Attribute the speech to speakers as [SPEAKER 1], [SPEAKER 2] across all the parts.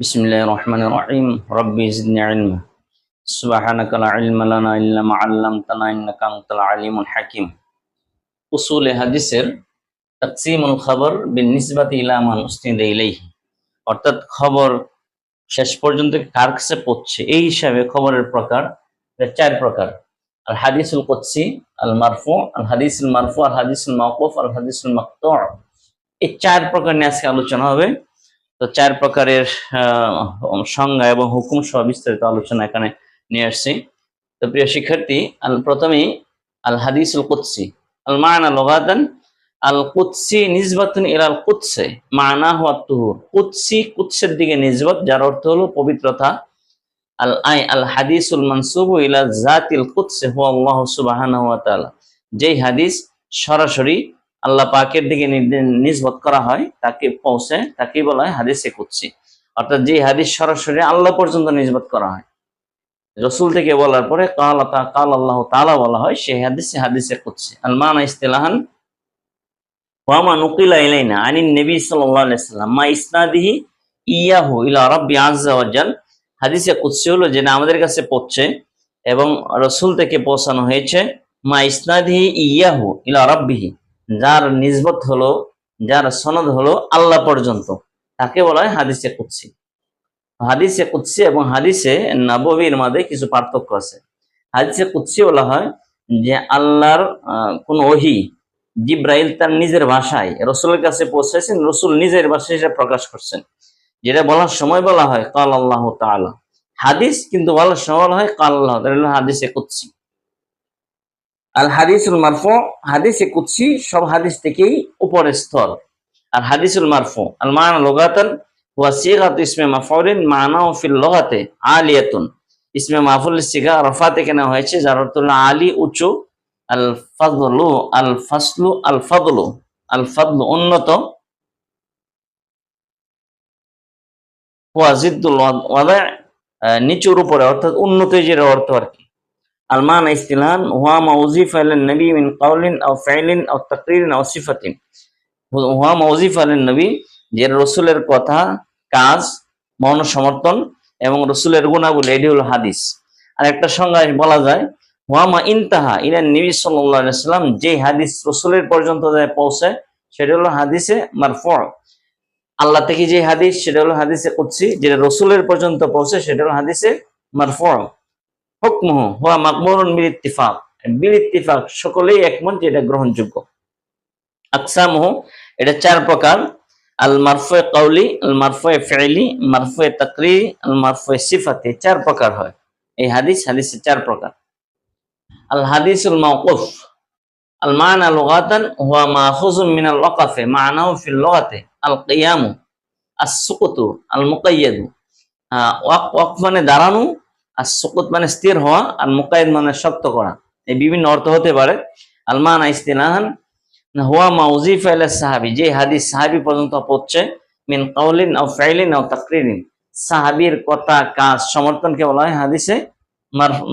[SPEAKER 1] بسم الله الرحمن الرحيم ربي زدني علما سبحانك لا علم لنا إلا ما علمتنا إنك أنت العليم الحكيم أصول হাদিসের তাকসিমুল খবর বিনিসবাতি ইলা মান উসনিদ ইলাইহি অর্থাৎ খবর শেষ পর্যন্ত কার কাছে পড়ছে এই হিসাবে খবরের প্রকার এটা চার প্রকার আল হাদিসুল কুদসি আল মারফু আল হাদিসুল মারফু আল হাদিসুল মাওকুফ আল হাদিসুল মাকতু এই চার প্রকার নিয়ে আজকে আলোচনা হবে তো চার প্রকারের সংজ্ঞা এবং হুকুম সহ বিস্তারিত আলোচনা এখানে নিয়ে আসছি। তো প্রিয় শিক্ষার্থী, আল, প্রথমেই আল হাদিসুল কুৎসি আল মানা লগাতান আল কুদসি নিজবাতুন ইলাল কুদসে, মানা হওয়া তুহুর। কুদসি, কুদসের দিকে নিজবত যার অর্থ হলো পবিত্রতা। আল আই, আল হাদিসুল মানসুবু ইলা জাতিল কুৎসে হুয়া আল্লাহ সুবহানাহু ওয়া তাআলা। যেই হাদিস সরাসরি আল্লাহ পাকের দিকে নিজবত করা হয়, তাকে পৌঁছে, তাকেই বলা হয় হাদিসে কুদসি। অর্থাৎ যে হাদিস সরাসরি আল্লাহ পর্যন্ত নিজবত করা হয়। রসুল থেকে বলার পরে কাল কাল আল্লাহ তাআলা বলা হয়, সেই হাদিসে হাদিসে কুদসি। আল মানা ইস্তিলাহান ওয়ামা নুকিলা ইলাইনা আনিন নবী সাল্লাম মা ইসনাদিহি ইয়াহু ইলা রাব্বি ওয়া হাদিসে কুদসি হলো যেটা আমাদের কাছে পড়ছে এবং রসুল থেকে পৌঁছানো হয়েছে, মা ইসনাদিহি ইয়াহু ইলা রাব্বিহি। যার নিজবত হলো, যার সনদ হলো আল্লাহ পর্যন্ত। তাকে বলা হয় হাদিসে কুৎসি হাদিসে কুদসি এবং হাদিসে নববীর মাঝে কিছু পার্থক্য আছে। হাদিসে কুৎসি বলা হয় যে আল্লাহর কোন ওহি জিব্রাইল তার নিজের ভাষায়, রসুলের কাছে পৌঁছেছেন, রসুল নিজের ভাষায় সেটা প্রকাশ করছেন। যেটা বলার সময় বলা হয়, কাল আল্লাহ তাআলা। হাদিস কিন্তু বলার সময় বলা হয়, কাল আল্লাহ হাদিসে কুদসি। আল হাদিসুল মারফু, হাদিসে কুদসি, সব হাদিস থেকেই উপরের স্তর। আর হাদিসুল মারফু, আল মানা লগাতান ওয়া সিগাতু ইসমে মাফউলিন মানাও ফিল লগাতে আলিয়াতুন। ইসমে মাফুল সিগা রফা থেকে হয়েছে, যার অর্থ হলো আলী উঁচু, আল ফাদলু, আল ফাসলু, আল ফাদলু আল ফাদলু উন্নত। ওয়া জিদ্দুল ওয়াদা নিচুর উপরে, অর্থাৎ উন্নত যে অর্থ আর কি। আলমান ইস্তিলান হুয়া মাউজিফ আলেন নবী মিন কাউলিন আও ফাইলিন আও তাকরিরিন আও সিফাতিন। হুয়া মাউজিফ আলেন নবী যে রসুলের কথা, কাজ মৌন সমর্থন এবং রসুলের গুণাগুলি এটি হলো হাদিস। আর একটা সংজ্ঞায় বলা যায় হুয়ামা ইনতাহা ইলা নবী সাল্লাম যে হাদিস রসুলের পর্যন্ত যায় পৌঁছে, সেটা হলো হাদিসে মারফু। আল্লাহ থেকে যে হাদিস, সেটা হলো হাদিসে কুদসি, যেটা রসুলের পর্যন্ত পৌঁছে, সেটা হলো হাদিসে মারফু। হুকমুহু হুয়া মাকবুলুন বিল ইত্তিফাক বিল ইত্তিফাক সকলেই একমত যে এটা গ্রহণযোগ্য। আকসামুহু, এটা চার প্রকার। আল মারফুয়ে কাউলি আল মারফুয়ে ফিইলি, মারফুয়ে তাকরিরি আল মারফুয়ে সিফাতি চার প্রকার হয়। এই হাদিস হাদিসে চার প্রকার। আল হাদিসুল মাওকুফ। আল মানা লুগাতান হুয়া মাখুজুম মিন আল ওয়াকাফে মানাহু ফিল লুগাতে। আল কিয়ামু আস সুকুতু আল মুকাইয়াদু ওয়াক ওয়াক মানে দাঁড়ানো আর সুকুত মানে স্থির হওয়া আর মুকাইদ মানে শক্ত করা। এই বিভিন্ন অর্থ হতে পারে। আলমান মানা ইস্তিলাহান হুয়া মাউজিফ আল সাহাবি, যে হাদিস সাহাবি পর্যন্ত পড়ছে, মিন কাউলিন আও ফাইলিন আও তাকরিরিন। সাহাবীর কথা, কাজ, সমর্থনকে বলা হয় হাদিসে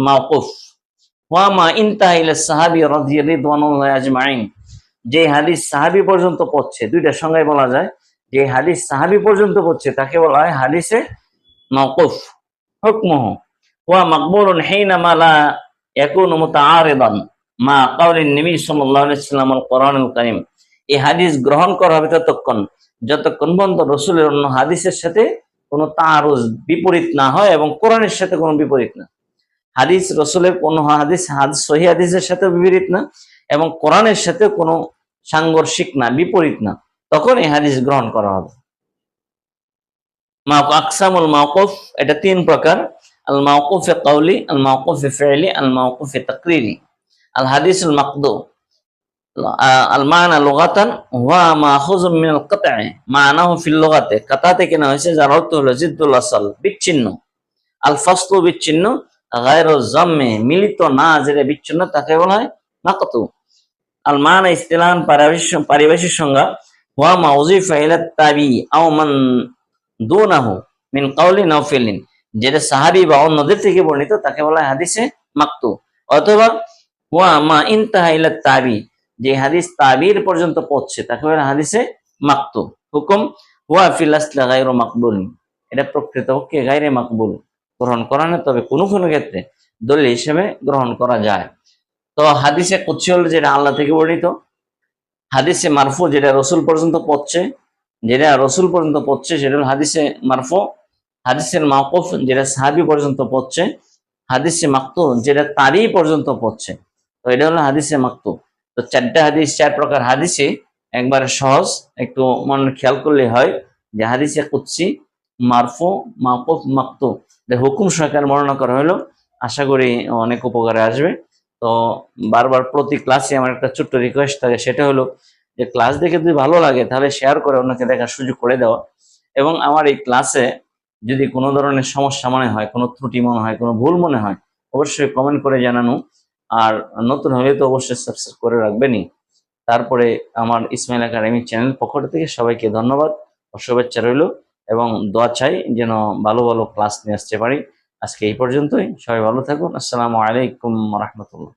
[SPEAKER 1] মাওকুফ। হুয়া মা ইনতাহা ইলা সাহাবি রাদিয়াল্লাহু আজমাইন। যে হাদিস সাহাবি পর্যন্ত পড়ছে, দুইটা সংজ্ঞায় বলা যায়। যে হাদিস সাহাবি পর্যন্ত পড়ছে, তাকে বলা হয় হাদিসে মাওকুফ। হুকমুহু। হুয়া মাকবুলুন হিনামা লা ইয়াকুনু মুতাআরিদান, মা কাউলিন নবী সাল্লাল্লাহু আলাইহি ওয়াসাল্লাম আল কোরআনুল কারীম। এই হাদিস গ্রহণ করা হবে ততক্ষণ, যতক্ষণ পর্যন্ত রসুলের অন্য হাদিসের সাথে কোনো তারুজ বিপরীত না হয় এবং কোরআনের সাথে কোনো বিপরীত না। হাদিস রসুলের কোনো হাদিস হাদিস, সহি হাদিসের সাথে বিপরীত না এবং কোরআনের সাথে কোনো সাংঘর্ষিক না, বিপরীত না। তখন এই হাদিস গ্রহণ করা হবে। আকসামুল মাওকুফ, এটা তিন প্রকার। আল মাওকুফে কাউলি আল মাওকুফে ফেলি আল মাওকুফে তাকরিরি আল হাদিসুল মাকদু আল মানা লুগাতান হুয়া মাখুজুম মিনাল কাতঈ মানাহু ফিল লুগাতে কাতা থেকে না হয়েছে যার অর্থ হলো জিদ্দুল আসল, বিচ্ছিন্ন। আল ফাসলু বিচ্ছিন্ন গায়রু জাম্মে, মিলিত না যেটা বিচ্ছিন্ন, তাকে বলা হয় মাকতু। আল মানা ইস্তিলাহান পারিভাষিক সংজ্ঞা, হুয়া মাউজিফা ইলা তাবি আও মান দুনাহু মিন কাউলিন যেটা সাহাবি বা অন্যদের থেকে বর্ণিত, তাকে বলা হয় হাদিসে মাকতু। অথবা হুয়া মা ইনতাহা ইলা তাবি যে হাদিস তাবির পর্যন্ত পৌঁছছে তাকে বলে হাদিসে মাকতু। হুকুম হুয়া ফিল আসলি গায়রু মাকবুল এটা প্রকৃতপক্ষে গাইরে মাকবুল গ্রহণ করা না, তবে কোনো কোনো ক্ষেত্রে দলিল হিসেবে গ্রহণ করা যায়। তো হাদিসে কুচ্ছি হলো যেটা আল্লাহ থেকে বর্ণিত। হাদিসে মারফু, যেটা রসুল পর্যন্ত পড়ছে, যেটা রসুল পর্যন্ত পড়ছে, সেটা হাদিসে মারফু হাদিসের মাকফ যেটা সাহাবি পর্যন্ত পড়ছে, হাদিসে মাকতু যেটা তারই পর্যন্ত পড়ছে। তো এটা হলো হাদিসে মাকতু তো চারটা হাদিস, চার প্রকার হাদিসে একবারে সহজ, একটু মন খেয়াল করলে হয় যে হাদিসে কুচ্ছি মারফু মাকফ মাকতু হুকুম সহকারে বর্ণনা করা হলো। আশা করি অনেক উপকারে আসবে। তো বারবার প্রতি ক্লাসে আমার একটা ছোট্ট রিকোয়েস্ট থাকে, সেটা হলো যে ক্লাস দেখে যদি ভালো লাগে তাহলে শেয়ার করে অন্যকে দেখার সুযোগ করে দেওয়া। এবং আমার এই ক্লাসে যদি কোনো ধরনের সমস্যা মনে হয়, কোনো ত্রুটি মনে হয়, কোনো ভুল মনে হয়, অবশ্যই কমেন্ট করে জানানো। আর নতুন হলে তো অবশ্যই সাবস্ক্রাইব করে রাখবেনই। তারপরে আমার ইসমাইল একাডেমি চ্যানেল পক্ষ থেকে সবাইকে ধন্যবাদ ও শুভেচ্ছা রইল এবং দোয়া চাই যেন ভালো ভালো ক্লাস নিয়ে আসতে পারি। আজকে এই পর্যন্তই। সবাই ভালো থাকুন। আসসালামু আলাইকুম রহমতুল্লাহ।